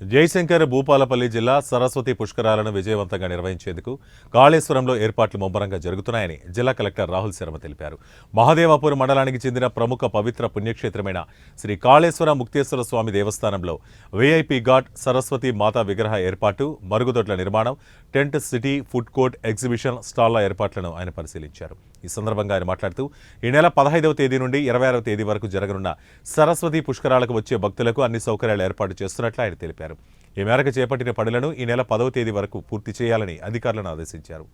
జయశంకర్ భూపాలపల్లి జిల్లా సరస్వతి పుష్కరాలను విజయవంతంగా నిర్వహించేందుకు కాళేశ్వరంలో ఏర్పాట్లు ముమ్మరంగా జరుగుతున్నాయని జిల్లా కలెక్టర్ రాహుల్ శర్మ తెలిపారు. మహదేవాపూర్ మండలానికి చెందిన ప్రముఖ పవిత్ర పుణ్యక్షేత్రమైన శ్రీ కాళేశ్వర ముక్తేశ్వర స్వామి దేవస్థానంలో వీఐపీ ఘాట్ సరస్వతి మాతా విగ్రహ ఏర్పాటు మరుగుదొడ్ల నిర్మాణం tent city food court exhibition స్టాళ్ళ ఏర్పాట్లను ఆయన పరిశీలించారు. ఈ సందర్భంగా ఆయన మాట్లాడుతూ ఈ నెల పదహైదవ తేదీ నుండి ఇరవై ఆరవ తేదీ వరకు జరగనున్న సరస్వతి పుష్కరాలకు వచ్చే భక్తులకు అన్ని సౌకర్యాలు ఏర్పాటు చేస్తున్నట్లు ఆయన తెలిపారు. ఈ మేరకు చేపట్టిన పనులను ఈ నెల పదవ తేదీ వరకు పూర్తి చేయాలని అధికారులను ఆదేశించారు.